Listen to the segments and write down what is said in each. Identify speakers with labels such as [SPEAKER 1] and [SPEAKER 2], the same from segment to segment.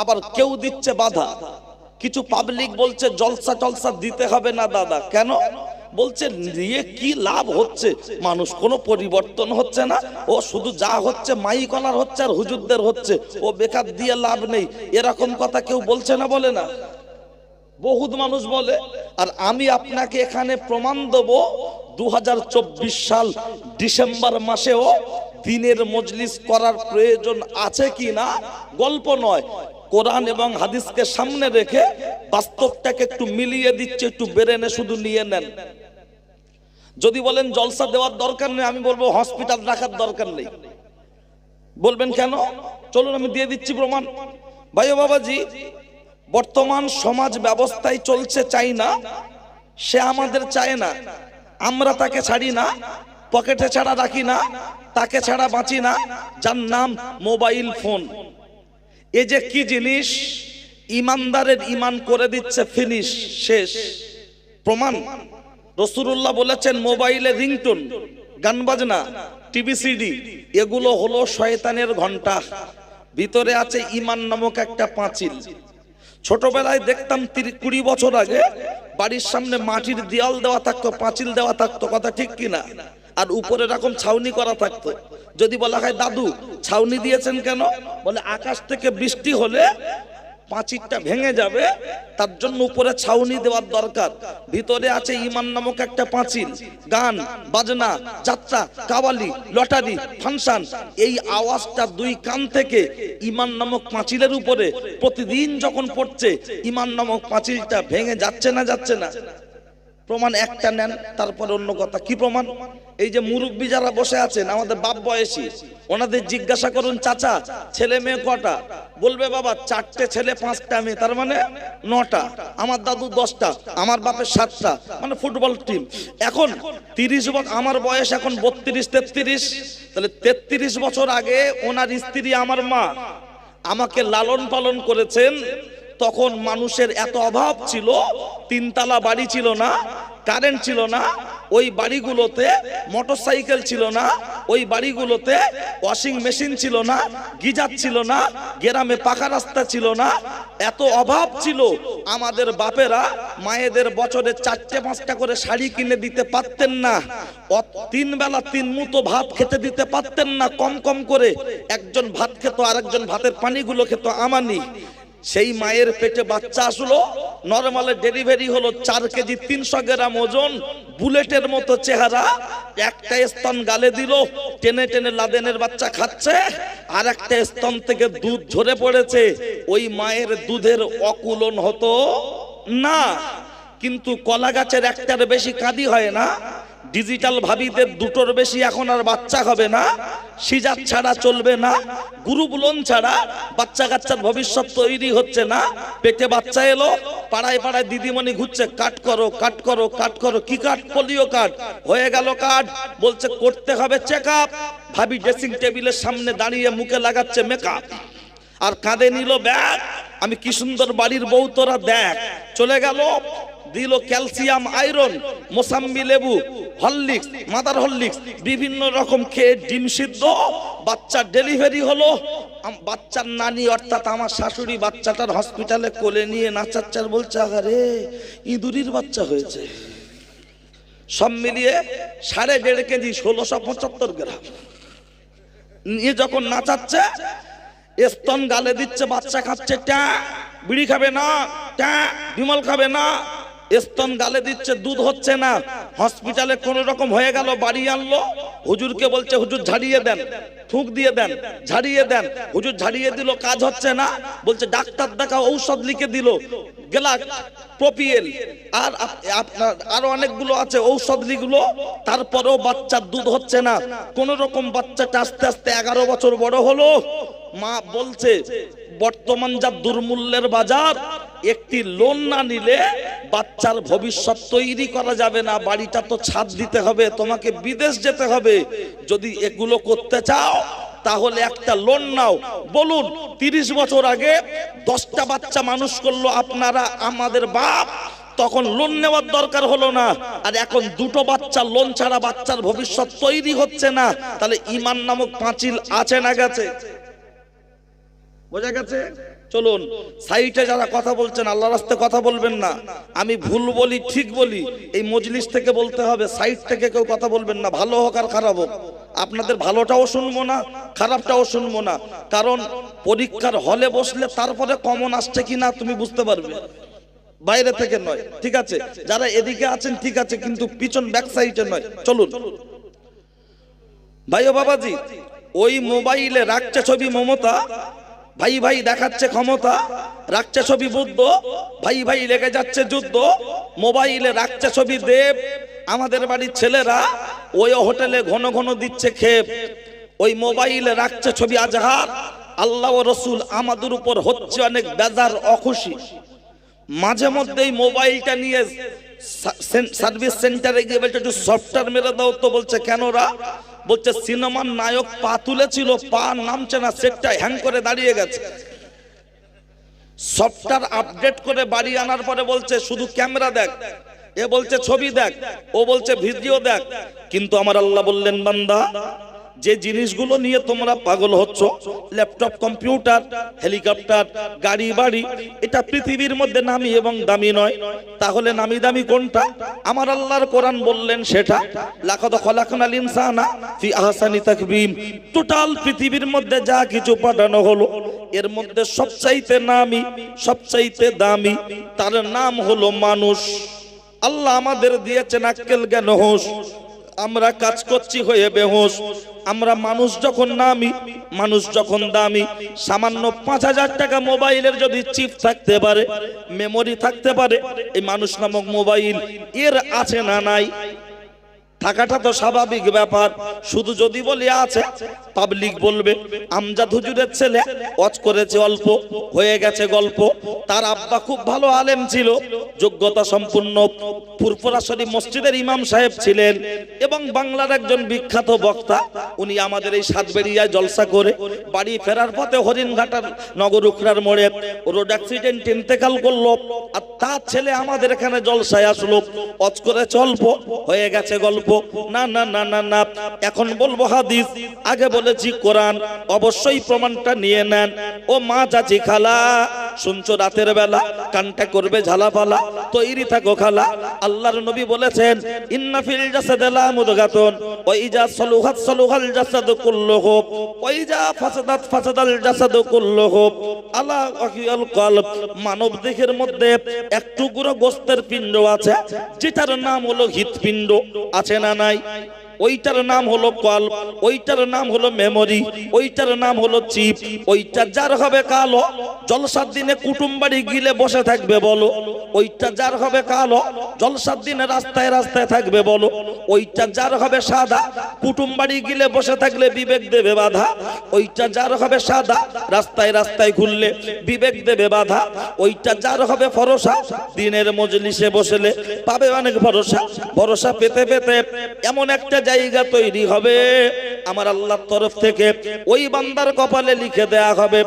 [SPEAKER 1] আবার কেউ দিচ্ছে বাধা। কিছু পাবলিক বলছে, জলসা টলসা দিতে হবে না দাদা। কেন? বলছে, নিয়ে কি লাভ হচ্ছে? মানুষ কোনো পরিবর্তন হচ্ছে না। ও শুধু যা হচ্ছে মাই কলার হচ্ছে আর হুজুরদের হচ্ছে। ও বেকার দিয়ে লাভ নেই। এরকম কথা কেউ বলছে না, বলে না? বহুত মানুষ বলে। আর আমি আপনাকে এখানে প্রমাণ দেব দু হাজার চব্বিশ সাল ডিসেম্বর মাসেও দিনের মজলিস করার প্রয়োজন আছে কি না? গল্প নয়। কোরআন এবং হাদিসকে সামনে রেখে বাস্তবটাকে একটু মিলিয়ে দিচ্ছে, একটু বেড়ে বেরেনে শুধু নিয়ে নেন। যদি বলেন জলসা দেওয়ার দরকার নেই, আমি বলব হসপিটাল রাখার দরকার নেই। বলবেন কেন? চলুন, আমি দিয়ে দিচ্ছি প্রমাণ। ভাই বাবাজি, বর্তমান সমাজ ব্যবস্থায় চলছে চাই না, সে আমাদের চায় না। আমরা তাকে ছাড়ি না, পকেটে ছাড়া রাখি না, তাকে ছাড়া বাঁচি না, যার নাম মোবাইল ফোন। এ যে কি জিনিস? ইমানদারের ইমান করে দিচ্ছে ফিনিশ শেষ। প্রমাণ? রসুল্লাহ বলেছেন, মোবাইলে রিংটোন, গান বাজনা, টিভি সিডি, এগুলো হলো শয়তানের ঘণ্টা ভিতরে আছে ইমান নামক একটা পাঁচিল। ছোটবেলায় দেখতাম কুড়ি বছর আগে, বাড়ির সামনে মাটির দেয়াল দেওয়া থাকতো, পাঁচিল দেওয়া থাকতো, কথা ঠিক কিনা? আর উপরে এরকম ছাউনি করা থাকতো। যদি বলা হয়, দাদু, ছাউনি দিয়েছেন কেন? বলে, আকাশ থেকে বৃষ্টি হলে পাঁচিরটা ভেঙে যাবে, তার জন্য উপরে ছাউনি দেওয়ার দরকার। ভিতরে আছে ইমান নামক একটা পাঁচিল, গান, বাজনা, যাত্রা, কাওয়ালি, লটারি, ফাংশন। এই আওয়াজটা দুই কান থেকে ইমান নামক পাঁচিলের উপরে প্রতিদিন যখন পড়ছে, ইমান নামক পাঁচিলটা ভেঙে যাচ্ছে না যাচ্ছে না। প্রমাণ একটা নেন, তারপরে অন্য কথা। কি প্রমাণ? এই যে মুরব্বী যারা বসে আছেন, আমাদের বাপ বয়সী, ওনাদের জিজ্ঞাসা করুন, চাচা, ছেলে মেয়ে কটা? বলবে, বাবা, চারটে ছেলে, পাঁচটা মেয়ে, তার মানে নটা। আমার দাদু দশটা, আমার বাপের সাতটা মানে ফুটবল টিম। এখন তিরিশ বছর আমার বয়স এখন বত্রিশ, তেত্রিশ। তাহলে তেত্রিশ বছর আগে ওনার স্ত্রী আমার মা, আমাকে লালন পালন করেছেন তখন মানুষের এত অভাব ছিল, তিনতলা বাড়ি ছিল না কারেন্ট ছিল না, ওই বাড়িগুলোতে মোটরসাইকেল ছিল না, ওই বাড়িগুলোতে ওয়াশিং মেশিন ছিল না, গিজার ছিল না, গ্রামে পাকা রাস্তা ছিল না, এত অভাব ছিল। আমাদের বাপেরা মায়েদের বছরে চারটে, পাঁচটা করে শাড়ি কিনে দিতে পারতেন না। তিন বেলা তিন মুতো ভাত খেতে দিতে পারতেন না, কম কম করে। একজন ভাত খেত, আরেকজন ভাতের পানিগুলো খেত, আমানি। সেই মায়ের পেটে বাচ্চা আসলো নর্মালে ডেলিভারি হলো চার কেজি তিনশো গ্রাম ওজন, বুলেটের মতো চেহারা, একটা স্তন গালে দিল, টেনে টেনে লাদেনের বাচ্চা খাচ্ছে, আর একটা স্তন থেকে দুধ ঝরে পড়েছে। ওই মায়ের দুধের অকুলন হতো না, কিন্তু কলা গাছের একটার বেশি কাঁদি হয় না ডিজিটাল ভাবিদের দুটোর বেশি এখন আর বাচ্চা হবে না, সিজার ছাড়া চলবে না গ্রুপ লোন ছাড়া বাচ্চা কাচ্চার ভবিষ্যৎ তৈরি হচ্ছে না। পেটে বাচ্চা এলো, পাড়ায় পাড়ায় দিদিমণি ঘুরছে, কাট করো কাট করো কাট করো, কি কাট? পোলিও কাট। হয়ে গেল কাট বলছে, করতে হবে চেক আপ ভাবি ড্রেসিং টেবিলের সামনে দাঁড়িয়ে মুখে লাগাচ্ছে মেকআপ আর কাঁধে নিল ব্যাগ, আমি কি সুন্দর বাড়ির বউ তোরা দেখ। চলে গেল দিল ক্যালসিয়াম, আয়রন, মোসাম্বি লেবু, হরলিক্স, মাদার হরলিক্স, বিভিন্ন রকম খেয়ে ডিম সিদ্ধ। বাচ্চার ডেলিভারি হলো। বাচ্চার নানি অর্থাৎ আমার শাশুড়ি বাচ্চাটার হসপিটালে কোলে নিয়ে নাচাচ্চার বলছে আরে ইঁদুরির বাচ্চা হয়েছে। সব মিলিয়ে সাড়ে দেড় কেজি, ষোলোশো পঁচাত্তর গ্রাম। নিয়ে যখন নাচাচ্ছে, স্তন গালে দিচ্ছে, বাচ্চা খাচ্ছে, ট্যাঁ, বিড়ি খাবে না, ট্যাঁ, বিমল খাবে না স্তন গালে দিচ্ছে, দুধ হচ্ছে না। হসপিটালে কোন রকম হয়ে গেল, বাড়ি আনলো। হুজুরকে বলছে, হুজুর, ঝাড়িয়ে দেন থুক দিয়ে দেন, ঝাড়িয়ে দেন। হুজুর ঝাড়িয়ে দিল, কাজ হচ্ছে না। বলছে, ডাক্তার দেখা ঔষধ লিখে দিল, গেলা প্রপিএল আর অনেকগুলো আছে তারপরেও বাচ্চার দুধ হচ্ছে না। কোন রকম বাচ্চাটা আস্তে আস্তে এগারো বছর বড় হলো। মা বলছে, বর্তমান যা দুর্মূল্যের বাজার, একটি লোন না নিলে বাচ্চার ভবিষ্যৎ তৈরি করা যাবে না, বাড়িটা তো ছাদ দিতে হবে, তোমাকে বিদেশ যেতে হবে। যদি এগুলো করতে চাও, তাহলে একটা লোন নাও। বলুন, তিরিশ বছর আগে দশটা বাচ্চা মানুষ করল, আপনারা আমাদের বাপ, তখন লোন নেওয়ার দরকার হলো না। আর এখন দুটো বাচ্চা লোন ছাড়া বাচ্চার ভবিষ্যৎ তৈরি হচ্ছে না। তাহলে ইমান নামক পাঁচিল আছে না গেছে? বোঝা গেছে? চলুন, সাইটে যারা কথা বলছেন আল্লাহ রাস্তে কথা বলবেন না। আমি ভুল বলি, ঠিক বলি, এই মজলিস থেকে বলতে হবে, সাইট থেকে কেউ কথা বলবেন না, ভালো হোক আর খারাপ হোক। আপনাদের ভালোটাও শুনব না, খারাপটাও শুনব না। কারণ পরীক্ষার হলে বসলে তারপরে কমন আসছে কি না তুমি বুঝতে পারবে। বাইরে থেকে নয়, ঠিক আছে? যারা এদিকে আছেন, ঠিক আছে, কিন্তু পিছন ব্যাক সাইডে নয়। চলুন। ভাই ও বাবাজি, ওই মোবাইলে রাখছে ছবি মমতা ভাই ভাই দেখাচ্ছে ক্ষমতা, রাখছে ছবি বুদ্ধ। ভাই ভাই লেগে যাচ্ছে যুদ্ধ। মোবাইলে রাখছে ছবি দেব। আমাদের বাড়ির ছেলেরা ওই হোটেলে ঘন ঘন দিচ্ছে খেপ। ওই মোবাইলে রাখছে ছবি আজহার। আল্লাহ ও রসুল আমাদের উপর হচ্ছে অনেক বেজার অখুশি। মাঝে মধ্যে এই মোবাইলটা নিয়ে সার্ভিস সেন্টারে গিয়ে বলছে, একটু সফটওয়্যার মেরে দাও তো। বলছে কেন রা বলছে, সিনেমার নায়ক পা তুলেছিল, পা নামছে না, সেটটা হ্যাং করে দাঁড়িয়ে গেছে। সফটওয়্যার আপডেট করে বাড়ি আনার পরে বলছে, শুধু ক্যামেরা দেখ। এ বলছে, ছবি দেখ। ও বলছে, ভিডিও দেখ। কিন্তু আমার আল্লাহ বললেন, বান্দা যে জিনিসগুলো নিয়ে তোমরা পাগল হচ্ছ, ল্যাপটপ, কম্পিউটার, হেলিকপ্টার, গাড়ি, বাড়ি, এটা পৃথিবীর মধ্যে নামি এবং দামি নয়। তাহলে নামি দামি কোনটা? আমার আল্লাহর কোরআন বললেন সেটা টোটাল পৃথিবীর মধ্যে যা কিছু পাঠানো হলো, এর মধ্যে সবচাইতে নামি, সবচাইতে দামি, তার নাম হলো মানুষ। আল্লাহ আমাদের দিয়েছেন আক্কেল জ্ঞান হোস আমরা কাজ করছি হয়ে বেহোস আমরা মানুষ যখন নামি, মানুষ যখন দামি, সামান্য পাঁচ হাজার টাকা মোবাইলের যদি চিপ থাকতে পারে মেমোরি থাকতে পারে, এই মানুষ নামক মোবাইল এর আছে না নাই? থাকাটা তো স্বাভাবিক ব্যাপার। শুধু যদি বলি আছে পাবলিক বলবে, আমজাদ হুজুরের ছেলে ওয়াজ করেছে অল্প, হয়ে গেছে গল্প। তার আব্বা খুব ভালো আলেম ছিল, যোগ্যতা সম্পূর্ণ পুরপুরাশরী মসজিদের ইমাম সাহেব ছিলেন এবং বাংলার একজন বিখ্যাত বক্তা। উনি আমাদের এই সাতবেরিয়ায় জলসা করে বাড়ি ফেরার পথে হরিণঘাটার নগর উখড়ার মোড়ে রোড অ্যাক্সিডেন্ট ইন্তেকাল করল আর তার ছেলে আমাদের এখানে জলসায় আসলো। অজ করেছে অল্প, হয়ে গেছে গল্প। না না না না না। এখন বলব হাদিস। আগে বলেছি কোরআন। অবশ্যই প্রমাণটা নিয়ে নেন। ও মা চাচি খালা শুনছো রাতের বেলা? কানটা করবে ঝালাপালা। তৈরি থাকো খালা। আল্লাহর নবী বলেছেন, ইন্না ফিল জাসাদে লা মুদগাতুন, ওয়া ইজা সালুহাত সালুহাল জাসাদু কুল্লুহু, ওয়া ইজা ফাসাদাত ফাসাদাল জাসাদু কুল্লুহু। আলা ওয়াহিয়াল কলব, মানব দেহের মধ্যে এক টুকরো গোস্তের পিণ্ড আছে, যেটার নাম হলো হৃৎপিণ্ড। আছে না নাই? ওইটার নাম হলো কল, ওইটার নাম হলো মেমোরি, ওইটার নাম হলো চিপ, ওইটা যার হবে কালো, জলসার দিনে কুটুম বাড়ি গিলে বসে থাকবে বলো। ওইটা যার হবে কালো, জলসার দিনে রাস্তায় রাস্তায় থাকবে বলো। ওইটা যার হবে সাদা, কুটুম বাড়ি গিলে বসে থাকলে বিবেক দেবে বাধা। ওইটা যার হবে সাদা, রাস্তায় রাস্তায় ঘুরলে বিবেক দেবে বাধা। ওইটা যার হবে ফরসা দিনের মজলিসে বসলে পাবে অনেক ভরসা। ভরসা পেতে পেতে এমন একটা জায়গা তৈরি হবে। আমার আল্লাহর তরফ থেকে ওই বান্দার কপালে লিখে দেয়া হবে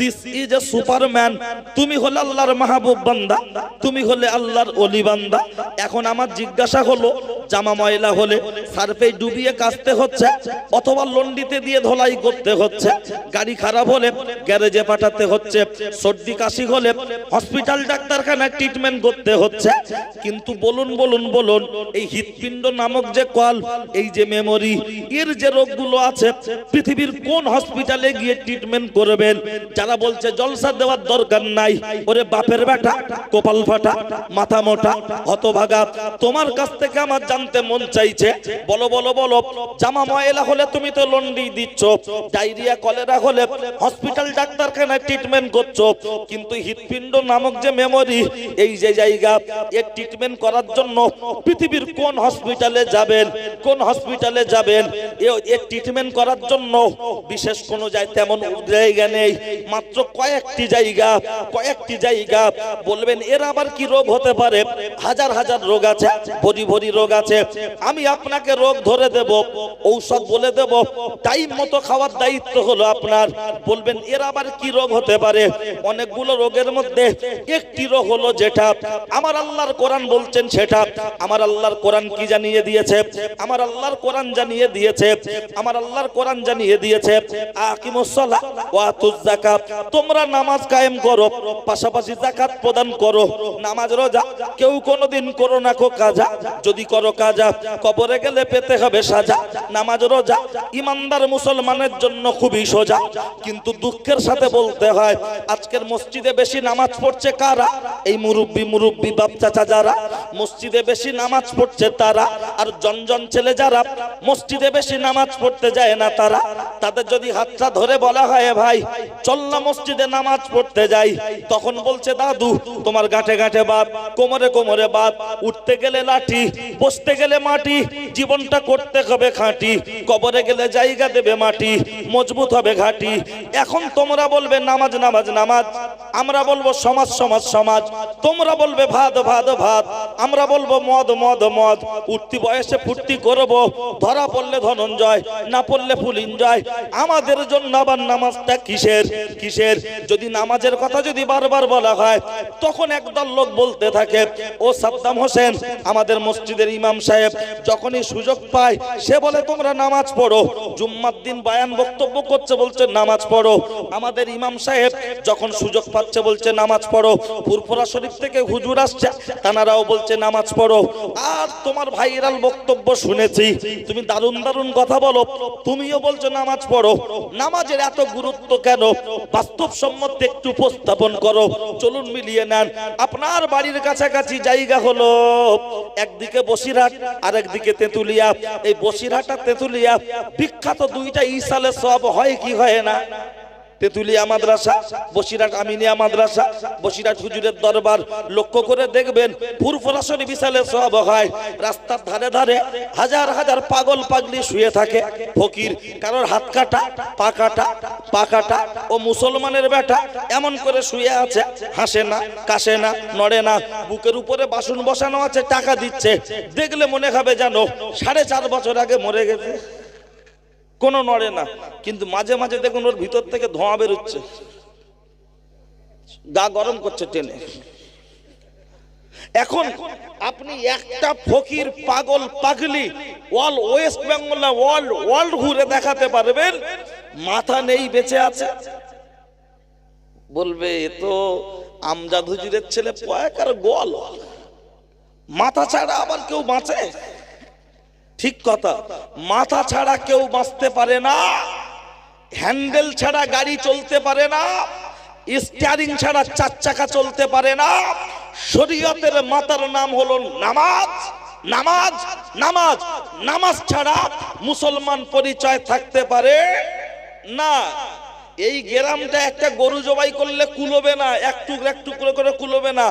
[SPEAKER 1] দিস ইজ এ সুপারম্যান তুমি হলে আল্লাহর মাহবুব বান্দা, তুমি হলে আল্লাহর অলি বান্দা। এখন আমার জিজ্ঞাসা হলো জামা ময়লা হলে সার্ফে ডুবিয়ে কাচতে হচ্ছে, অথবা লন্ডিতে দিয়ে ধোলাই করতে হচ্ছে। গাড়ি খারাপ হলে গ্যারেজে পাঠাতে হচ্ছে, সর্দি কাশি হলে হসপিটাল, ডাক্তারখানায় ট্রিটমেন্ট করতে হচ্ছে। কিন্তু বলুন বলুন বলুন, এই হৃৎপিণ্ড নামক যে কল এই যে মেমোরি, এর যে রোগগুলো আছে, পৃথিবীর কোন হসপিটালে গিয়ে ট্রিটমেন্ট করবেন? যারা বলছে জলসা দেওয়ার দরকার নাই, ওরে বাপের বেটা, কপাল ফাটা, মাথা মোটা, হতভাগা, তোমার কাছ থেকে আমার জানতে মন চাইছে, বলো বলো বলো, জামা ময়লা হলে তুমি তো লন্ডি দিচ্ছ, ডায়রিয়া, কলেরা হলে হসপিটাল, ডাক্তারখানায় ট্রিটমেন্ট করছ, কিন্তু হৃৎপিণ্ড নামক যে মেমোরি এই যে জায়গা, এর ট্রিটমেন্ট করার জন্য পৃথিবীর কোন হসপিটালে যাবেন, কোন হসপিটালে যাবেন এর ট্রিটমেন্ট করার জন্য বিশেষ কোনো জায় তেমন জায়গা নেই, মাত্র কয়েকটি জায়গা কয়েকটি জায়গা, বলবেন এর আবার কি রোগ হতে পারে? হাজার হাজার রোগ আছে, ভরি ভরি রোগ আছে আছে আমি আপনাকে রোগ ধরে দেব, ঔষধ বলে দেব, টাইম মতো খাওয়ার দায়িত্ব হলো আপনার। বলবেন, এর আবার কি রোগ হতে পারে? অনেকগুলো রোগের মধ্যে একটি রোগ হলো যেটা। আমার আল্লাহর কোরআন বলছেন সেটা। আমার আল্লাহর কোরআন কি জানিয়ে দিয়েছে? আমার আল্লাহর কোরআন জানিয়ে দিয়েছে। আমার আল্লাহর কোরআন জানিয়ে দিয়েছে আকিমুস সালাহ ওয়া আতুজ যাকাত তোমরা নামাজ কায়েম করো, পাশাপাশি যাকাত প্রদান করো। নামাজ রোজা কেউ কোনোদিন করো না কো কাজা। যদি করো কাজা, কবরে গেলে পেতে হবে সাজা, নামাজ, রোজা। ইমানদার মুসলমানের জন্য খুবই সোজা। কিন্তু দুঃখের সাথে বলতে হয়, আজকের মসজিদে বেশি নামাজ পড়ছে কারা? এই মুরব্বি মুরব্বি বাপ চাচা যারা, মসজিদে বেশি নামাজ পড়ছে তারা, আর জনজন ছেলে যারা, মসজিদে বেশি নামাজ পড়তে যায় না তারা, তাদের যদি হাতটা ধরে বলা হয়, "এ ভাই, চল না মসজিদে নামাজ পড়তে যাই। তখন বলছে, দাদু, তোমার গাঁটে গাঁটে বাদ কোমরে কোমরে বাদ উঠতে গেলে লাঠি, বসতে গেলে মাটি, জীবনটা করতে হবে খাঁটি, কবরে গেলে জায়গা দেবে মাটি, মজবুত হবে ঘাটি। এখন তোমরা বলবে, নামাজ নামাজ নামাজ। আমরা বলব, সমাজ সমাজ সমাজ। তোমরা বলবে, ভাত ভাত ভাত। আমরা বলব, মদ মদ মদ। উঠতি বয়সে ফুর্তি করব। ধরা পড়লে ধনঞ্জয়, না পড়লে ফুল এনজয় আমাদের জন্য আবার নামাজটা কিসের? কিসের? যদি নামাজের কথা যদি বারবার বলা হয়, তখন একদল লোক বলতে থাকে, ও সাদ্দাম হোসেন, আমাদের মসজিদের ইমাম সাহেব যখনই সুযোগ পায়, সে বলে, তোমরা নামাজ পড়ো। জুম্মার দিন বায়ান বক্তব্য করছে, বলছে, নামাজ পড়ো। আমাদের ইমাম সাহেব যখন সুযোগ পাচ্ছে, বলছে, নামাজ পড়ো। ফুরফুরা শরীফ থেকে হুজুর আসছে, তানারাও বলছে, নামাজ পড়ো। আর তোমার ভাইরাল বক্তব্য শুনেছি। তুমি দারুণ দারুণ কথা বলো, তুমিও বলছো, নামাজ পড়ো। নামাজের এত গুরুত্ব কেন? বাস্তব বাস্তবসম্মত একটু উপস্থাপন করো। চলুন মিলিয়ে নেন। আপনার বাড়ির কাছাকাছি জায়গা হলো, একদিকে বসিরহাট আর একদিকে তেঁতুলিয়া। এই বসিরহাট আর তেঁতুলিয়া, বিখ্যাত দুইটা ইসালে সব হয় কি হয় না? তেতুলিয়া মাদ্রাসা, বসিরহাট আমিনিয়া মাদ্রাসা, বসিরহাট হুজুরের দরবার, লক্ষ্য করে দেখবেন ফুরফুরাসনি বিশালে সব হয়। রাস্তার ধারে ধারে হাজার হাজার পাগল পাগলি শুয়ে থাকে। ফকির, কারোর হাত কাটা, পা কাটা পা কাটা, ও মুসলমানের বেটা এমন করে শুয়ে আছে। হাসে না, কাশে না, নড়ে না, বুকের উপরে বাসন বসানো আছে, টাকা দিচ্ছে। দেখলে মনে হবে জানো সাড়ে চার বছর আগে মরে গেছে। কোনো নড়ে না। কিন্তু মাঝে মাঝে দেখুন ওর ভিতর থেকে ধোঁয়া বেরোচ্ছে। গা গরম করছে টেনে। এখন আপনি একটা ফকির, পাগল, পাগলি অল ওয়েস্ট বেঙ্গল না, ওয়ার্ল্ড ওয়ার্ল্ড ঘুরে দেখাতে পারবেন, মাথা নেই, বেঁচে আছে। বলবে, এ তো আমজাদ হুজুরের ছেলে পয়াক আর গোয়াল। মাথা ছাড়া আবার কেউ বাঁচে? ঠিক কথা। মাথা ছাড়া কেউ বাঁচতে পারে না, হ্যান্ডেল ছাড়া গাড়ি চলতে পারে না স্টিয়ারিং ছাড়া চার চাকা চলতে পারে না, শরীয়তের মাতার নাম হলো নামাজ নামাজ নামাজ নামাজ ছাড়া মুসলমান পরিচয় থাকতে পারে না। এই গ্রামটা একটা গরু জবাই করলে কুলোবে না, এক টুকরো এক টুকরো করে কুলোবে না,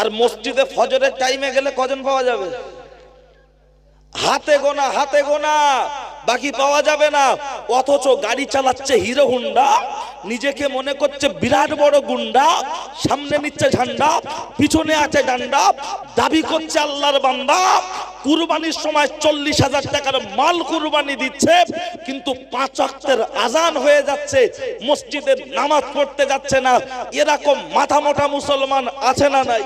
[SPEAKER 1] আর মসজিদে ফজরের টাইমে গেলে কজন পাওয়া যাবে? হাতে গোনা হাতে গোনা। বাকি পাওয়া যাবে না। অথচ গাড়ি চালাচ্ছে হিরো হুন্ডা, নিজেকে মনে করছে বিরাট বড় গুন্ডা, সামনে নিচ্ছে ঝান্ডা, পিছনে আছে ডান্ডা, দাবি করছে আল্লাহর বান্দা, কুরবানির সময় চল্লিশ হাজার টাকার মাল কুরবানি দিচ্ছে, কিন্তু পাঁচ অক্টের আজান হয়ে যাচ্ছে, মসজিদের নামাজ পড়তে যাচ্ছে না। এরকম মাথা মোটা মুসলমান আছে না নাই?